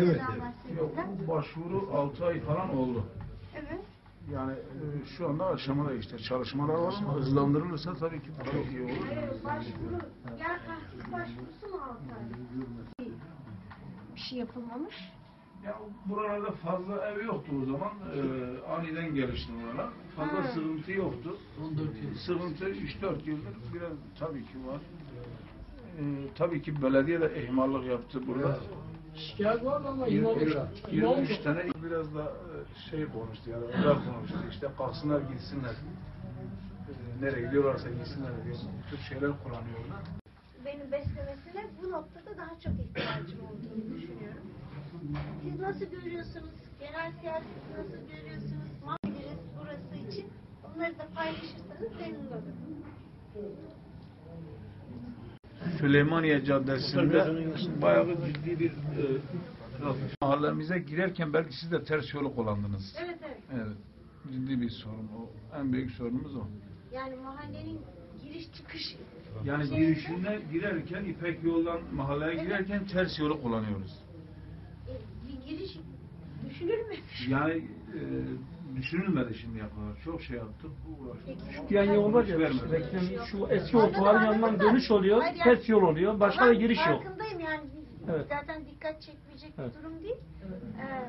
Evet. Yok, bu başvuru 6 ay falan oldu. Evet. Yani e, şu anda aşamada işte çalışmalar var ama hızlandırılırsa tabii ki çok iyi olur. Ee, başvuru, yer tahsis başvurusu mu altı ay? Bir şey yapılmamış. Ya buralarda fazla ev yoktu o zaman. E, aniden gelişti buralar. Fazla Ha. sıkıntı yoktu. 14 yıl. Sıkıntı 3-4 yıldır biraz tabii ki var. E, tabii ki belediye de ihmallık yaptı burada. Şikayet vardı ama inanmış. 23 tane biraz da e, şey konuştu yani özel konuştu işte kalksınlar gitsinler. E, nereye gidiyorlarsa gitsinler diye bu tür şeyler kullanıyorlar. Benim beslemesine bu noktada daha çok ihtiyacım olduğunu düşünüyorum. Siz nasıl görüyorsunuz? Genel siyaseti nasıl görüyorsunuz? Mahalleniz burası için. Onları da paylaşırsanız memnun olurum. Süleymaniye Caddesi'nde bayağı ciddi bir e, trafik. mahallemize girerken belki siz de ters yolu kullandınız. Evet evet. Evet. Ciddi bir sorun o. En büyük sorunumuz o. Yani mahallenin giriş çıkış Yani şeyinde- girişine girerken İpek yoldan mahalleye Evet. girerken ters yolu kullanıyoruz. e, bir giriş düşünür mü? Yani e, düşünülmedi şimdiye kadar. Çok şey yaptık. uğraştık. Peki, Yani yol var ya, Vermedi. reklam, şu eski otoların yanından da. dönüş oluyor, ters yol oluyor, başka da Tamam, giriş yok. Farkındayım yani Evet. zaten dikkat çekmeyecek Evet. bir durum değil. Ee,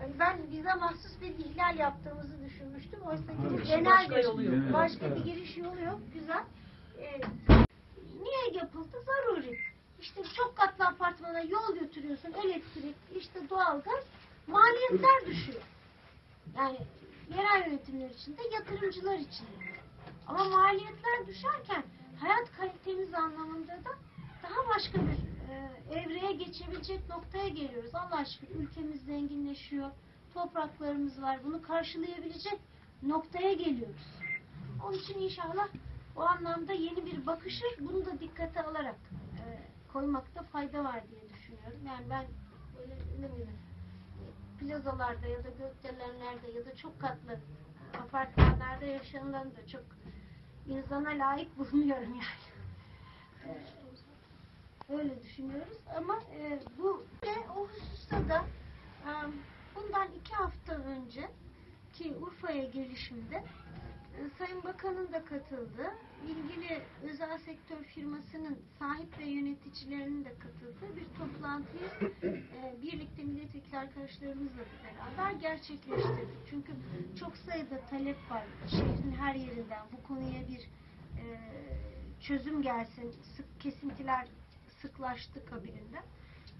hani ben bize mahsus bir ihlal yaptığımızı düşünmüştüm. Oysa ki Evet. genel Başka bir, yolu yok. başka Evet. bir giriş yolu yok. Güzel. Ee, niye yapıldı? Zaruri. İşte çok katlı apartmana yol götürüyorsun, elektrik, işte doğalgaz, maliyetler düşüyor. Yani yerel yönetimler için de yatırımcılar için. Ama maliyetler düşerken hayat kalitemiz anlamında da daha başka bir e, evreye geçebilecek noktaya geliyoruz. Allah aşkına ülkemiz zenginleşiyor, topraklarımız var. Bunu karşılayabilecek noktaya geliyoruz. Onun için inşallah o anlamda yeni bir bakışı bunu da dikkate alarak e, koymakta fayda var diye düşünüyorum. Yani ben böyle ne bileyim plazalarda ya da gökdelenlerde ya da çok katlı apartmanlarda yaşanılan da çok insana layık bulmuyorum yani. Ee, Öyle düşünüyoruz ama e, bu ve o hususta da e, bundan iki hafta önce ki Urfa'ya gelişimde Sayın Bakan'ın da katıldığı, ilgili özel sektör firmasının sahip ve yöneticilerinin de katıldığı bir toplantıyı e, birlikte milletvekili arkadaşlarımızla beraber gerçekleştirdik. Çünkü çok sayıda talep var şehrin her yerinden bu konuya bir e, çözüm gelsin, sık kesintiler sıklaştı kabilinden.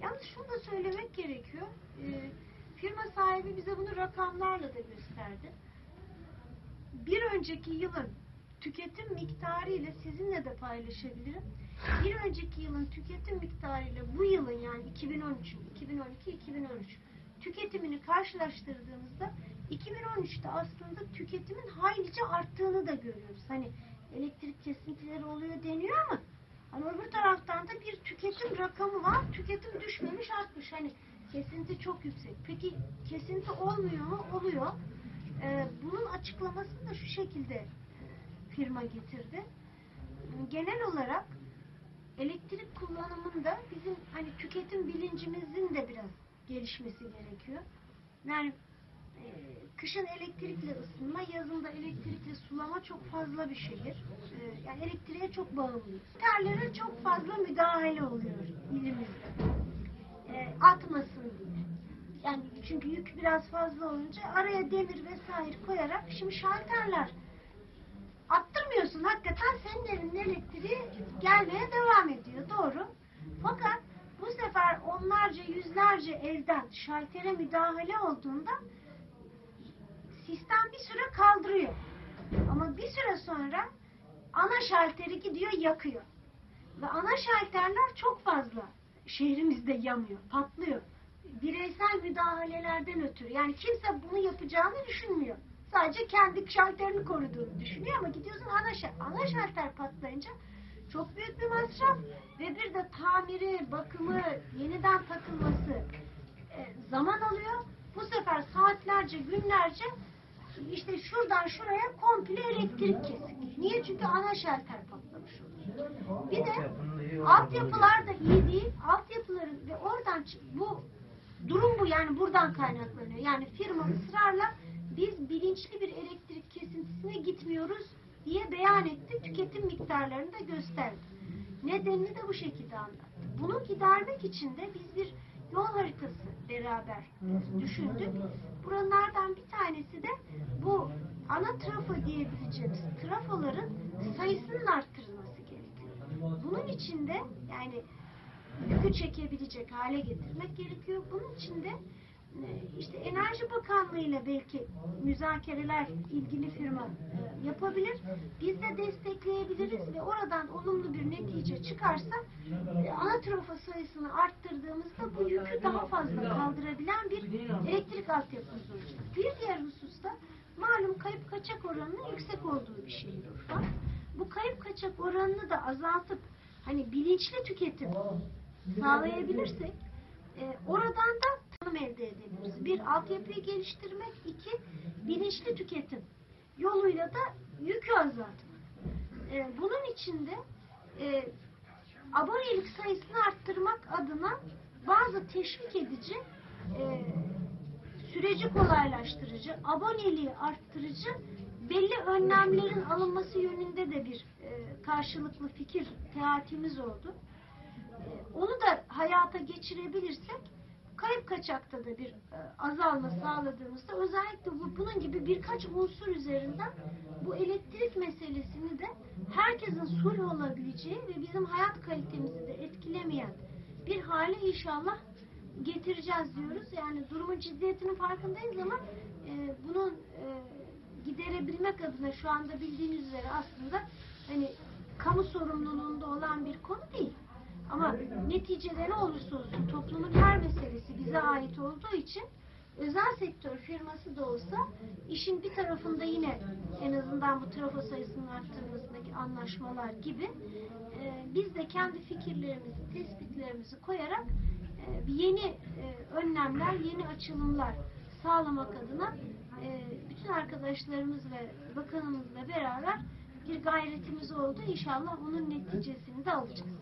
Yalnız şunu da söylemek gerekiyor. E, firma sahibi bize bunu rakamlarla da gösterdi bir önceki yılın tüketim miktarı ile sizinle de paylaşabilirim. Bir önceki yılın tüketim miktarı ile bu yılın yani 2013'ün 2012-2013 tüketimini karşılaştırdığımızda 2013'te aslında tüketimin haylice arttığını da görüyoruz. Hani elektrik kesintileri oluyor deniyor ama hani öbür taraftan da bir tüketim rakamı var. Tüketim düşmemiş artmış. Hani kesinti çok yüksek. Peki kesinti olmuyor mu? Oluyor. Ee, bunun açıklamasını da şu şekilde e, firma getirdi. Genel olarak elektrik kullanımında bizim hani tüketim bilincimizin de biraz gelişmesi gerekiyor. Yani e, kışın elektrikle ısınma, yazın da elektrikle sulama çok fazla bir şehir. E, yani elektriğe çok bağımlıyız. Terlere çok fazla müdahale oluyor ilimizde. E, atmasın diye. Yani çünkü yük biraz fazla olunca araya demir vesaire koyarak şimdi şalterler attırmıyorsun hakikaten senin evinin elektriği gelmeye devam ediyor doğru. Fakat bu sefer onlarca yüzlerce evden şaltere müdahale olduğunda sistem bir süre kaldırıyor. Ama bir süre sonra ana şalteri gidiyor yakıyor. Ve ana şalterler çok fazla şehrimizde yanıyor, patlıyor. Bireysel müdahalelerden ötürü. Yani kimse bunu yapacağını düşünmüyor. Sadece kendi şalterini koruduğunu düşünüyor ama gidiyorsun ana, şal ana şalter patlayınca çok büyük bir masraf ve bir de tamiri, bakımı, yeniden takılması e, zaman alıyor. Bu sefer saatlerce, günlerce işte şuradan şuraya komple elektrik kesik. Niye? Çünkü ana şalter patlamış oluyor. Bir de altyapılar da iyi değil. Altyapıların ve oradan bu durum bu yani buradan kaynaklanıyor. Yani firma ısrarla biz bilinçli bir elektrik kesintisine gitmiyoruz diye beyan etti. Tüketim miktarlarını da gösterdi. Nedenini de bu şekilde anlattı. Bunu gidermek için de biz bir yol haritası beraber düşündük. Buralardan bir tanesi de bu ana trafo diyebileceğimiz trafoların sayısının arttırılması gerekiyor. Bunun için de yani yükü çekebilecek hale getirmek gerekiyor. Bunun için de e, işte Enerji Bakanlığı ile belki müzakereler ilgili firma e, yapabilir. Biz de destekleyebiliriz ve oradan olumlu bir netice çıkarsa e, ana trafo sayısını arttırdığımızda bu yükü daha fazla kaldırabilen bir elektrik altyapısı olacak. Bir diğer hususta malum kayıp kaçak oranının yüksek olduğu bir şehir Urfa. Bu kayıp kaçak oranını da azaltıp hani bilinçli tüketim sağlayabilirsek e, oradan da tanım elde edebiliriz. Bir altyapıyı geliştirmek, iki bilinçli tüketim yoluyla da yükü azaltmak. E, bunun için de e, abonelik sayısını arttırmak adına bazı teşvik edici e, süreci kolaylaştırıcı, aboneliği arttırıcı belli önlemlerin alınması yönünde de bir e, karşılıklı fikir teatimiz oldu. Onu da hayata geçirebilirsek kayıp kaçakta da bir e, azalma sağladığımızda özellikle bu, bunun gibi birkaç unsur üzerinden bu elektrik meselesini de herkesin sulh olabileceği ve bizim hayat kalitemizi de etkilemeyen bir hale inşallah getireceğiz diyoruz. Yani durumun ciddiyetinin farkındayız ama e, bunun e, giderebilmek adına şu anda bildiğiniz üzere aslında hani kamu sorumluluğunda olan bir konu değil. Ama neticede ne olursa olsun toplumun her meselesi bize ait olduğu için özel sektör firması da olsa işin bir tarafında yine en azından bu trafo sayısının arttırmasındaki anlaşmalar gibi e, biz de kendi fikirlerimizi, tespitlerimizi koyarak e, yeni e, önlemler, yeni açılımlar sağlamak adına e, bütün arkadaşlarımız ve bakanımızla beraber bir gayretimiz oldu. İnşallah onun neticesini de alacağız.